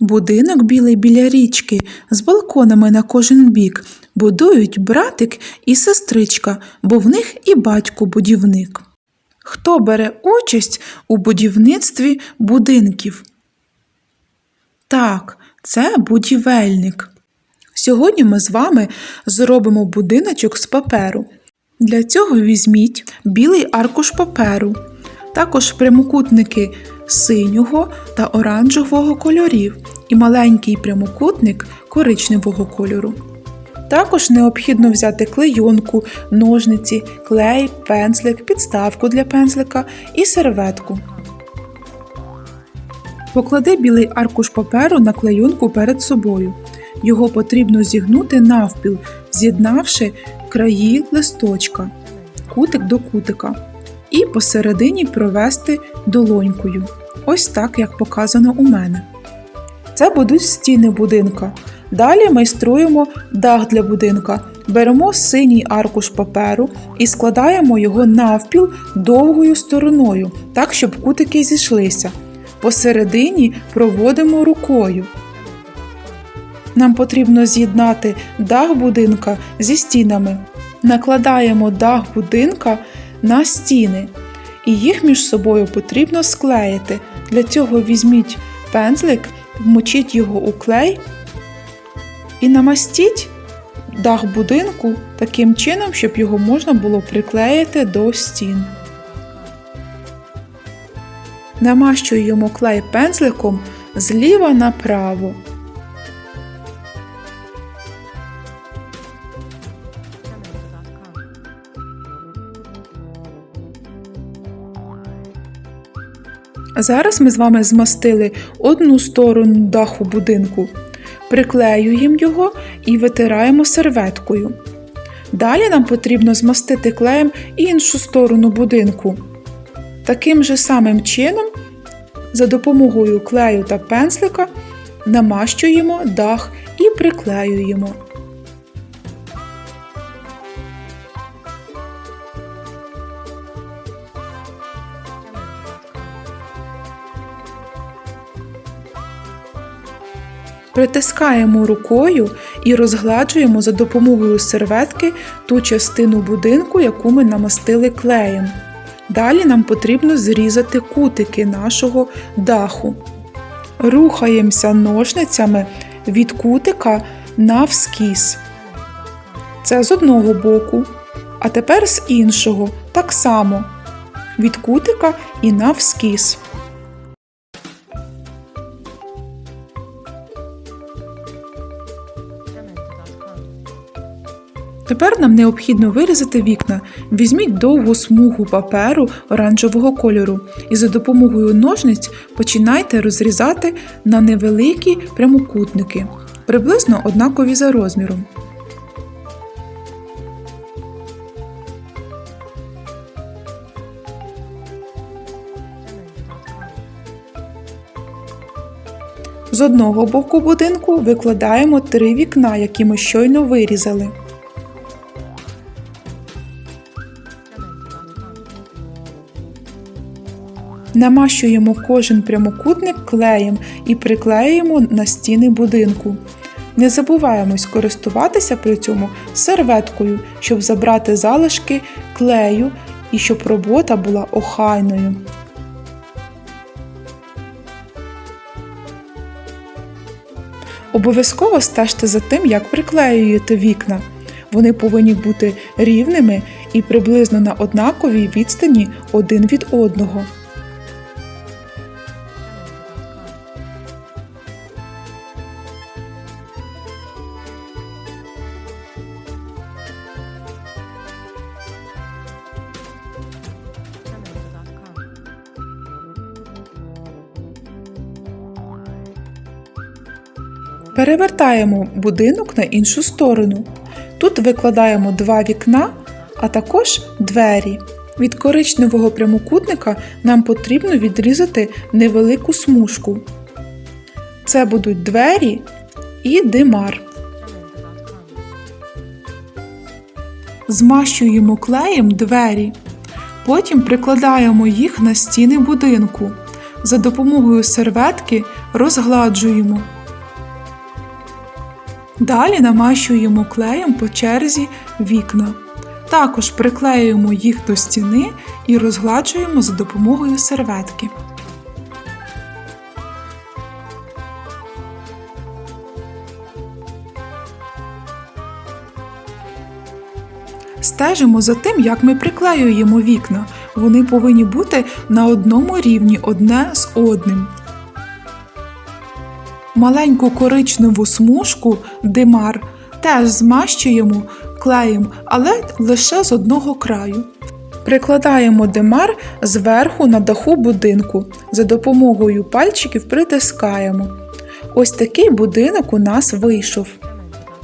Будинок білий біля річки, з балконами на кожен бік. Будують братик і сестричка, бо в них і батько будівник. Хто бере участь у будівництві будинків? Так, це будівельник. Сьогодні ми з вами зробимо будиночок з паперу. Для цього візьміть білий аркуш паперу, також прямокутники синього та оранжевого кольорів і маленький прямокутник коричневого кольору. Також необхідно взяти клейонку, ножниці, клей, пензлик, підставку для пензлика і серветку. Поклади білий аркуш паперу на клейонку перед собою. Його потрібно зігнути навпіл, з'єднавши краї листочка, кутик до кутика, і посередині провести долонькою. Ось так, як показано у мене. Це будуть стіни будинка. Далі майструємо дах для будинка. Беремо синій аркуш паперу і складаємо його навпіл довгою стороною, так, щоб кутики зійшлися. Посередині проводимо рукою. Нам потрібно з'єднати дах будинка зі стінами. Накладаємо дах будинка на стіни, і їх між собою потрібно склеїти. Для цього візьміть пензлик, вмочіть його у клей і намастіть дах будинку таким чином, щоб його можна було приклеїти до стін. Намащуємо клей пензликом зліва направо. Зараз ми з вами змастили одну сторону даху будинку, приклеюємо його і витираємо серветкою. Далі нам потрібно змастити клеєм іншу сторону будинку. Таким же самим чином, за допомогою клею та пензлика, намащуємо дах і приклеюємо. Притискаємо рукою і розгладжуємо за допомогою серветки ту частину будинку, яку ми намастили клеєм. Далі нам потрібно зрізати кутики нашого даху. Рухаємося ножницями від кутика навскіз. Це з одного боку, а тепер з іншого так само від кутика і навскіз. Тепер нам необхідно вирізати вікна. Візьміть довгу смугу паперу оранжевого кольору і за допомогою ножниць починайте розрізати на невеликі прямокутники, приблизно однакові за розміром. З одного боку будинку викладаємо три вікна, які ми щойно вирізали. Намащуємо кожен прямокутник клеєм і приклеюємо на стіни будинку. Не забуваємо скористуватися при цьому серветкою, щоб забрати залишки клею і щоб робота була охайною. Обов'язково стежте за тим, як приклеюєте вікна. Вони повинні бути рівними і приблизно на однаковій відстані один від одного. Перевертаємо будинок на іншу сторону. Тут викладаємо два вікна, а також двері. Від коричневого прямокутника нам потрібно відрізати невелику смужку. Це будуть двері і димар. Змащуємо клеєм двері. Потім прикладаємо їх на стіни будинку. За допомогою серветки розгладжуємо. Далі намащуємо клеєм по черзі вікна. Також приклеюємо їх до стіни і розгладжуємо за допомогою серветки. Стежимо за тим, як ми приклеюємо вікна. Вони повинні бути на одному рівні одне з одним. Маленьку коричневу смужку димар теж змащуємо клеєм, але лише з одного краю. Прикладаємо димар зверху на даху будинку. За допомогою пальчиків притискаємо. Ось такий будинок у нас вийшов.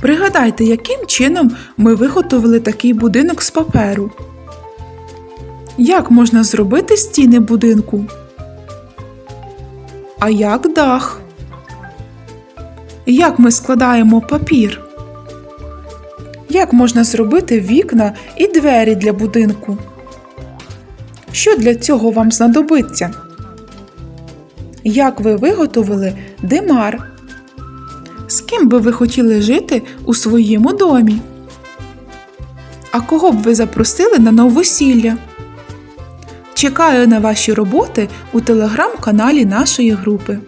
Пригадайте, яким чином ми виготовили такий будинок з паперу. Як можна зробити стіни будинку? А як дах? Як ми складаємо папір? Як можна зробити вікна і двері для будинку? Що для цього вам знадобиться? Як ви виготовили димар? З ким би ви хотіли жити у своєму домі? А кого б ви запросили на новосілля? Чекаю на ваші роботи у телеграм-каналі нашої групи.